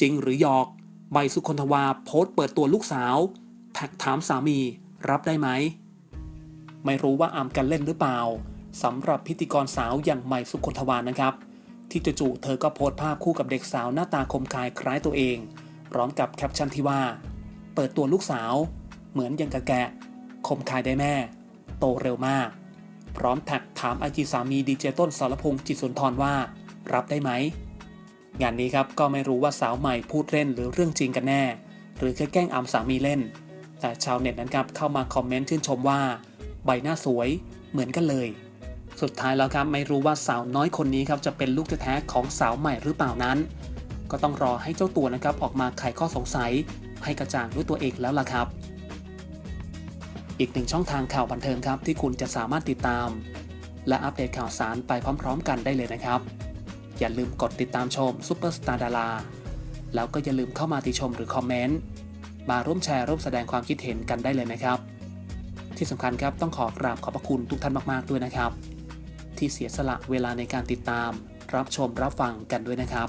จริงหรือหยอก ใบสุคนทวาโพสต์เปิดตัวลูกสาว แท็กถามสามีรับได้ไหม ไม่รู้ว่าอามกันเล่นหรือเปล่าสำหรับพิธีกรสาวอย่างใหม่สุคนทวานะครับ ที่จู่ๆเธอก็โพสต์ภาพคู่กับเด็กสาวหน้าตาคมคายคล้ายตัวเองพร้อมกับแคปชั่นที่ว่า เปิดตัวลูกสาว เหมือนยังกะแกะ คมคายได้แม่ โตเร็วมาก พร้อมแท็กถามไอจีสามีดีเจต้นสารพงษ์จิตสุนทรว่า รับได้ไหม งานนี้ครับก็ไม่รู้ว่าสาวใหม่พูดเล่นหรือเรื่องจริงกันแน่ หรือแค่แกล้งอำสามีเล่น แต่ชาวเน็ตนั้นครับเข้ามาคอมเมนต์ชื่นชมว่า ใบหน้าสวยเหมือนกันเลย สุดท้ายแล้วครับไม่รู้ว่าสาวน้อยคนนี้ครับจะเป็นลูกแท้ของสาวใหม่หรือเปล่านั้น ก็ต้องรอให้เจ้าตัวนะครับออกมาไขข้อสงสัย ให้กระจ่างด้วยตัวเองแล้วล่ะครับ อีกหนึ่งช่องทางข่าวบันเทิงครับที่คุณจะสามารถติดตาม และอัปเดตข่าวสารไปพร้อม ๆ กันได้เลยนะครับ อย่าลืมกดติดตามชมซุปเปอร์สตาร์ดาราแล้วก็อย่าลืมเข้ามาติชมหรือคอมเมนต์มาร่วมแชร์ร่วมแสดงความคิดเห็นกันได้เลยนะครับ ที่สำคัญครับต้องขอกราบขอบพระคุณทุกท่านมากๆด้วยนะครับ ที่เสียสละเวลาในการติดตาม รับชมรับฟังกันด้วยนะครับ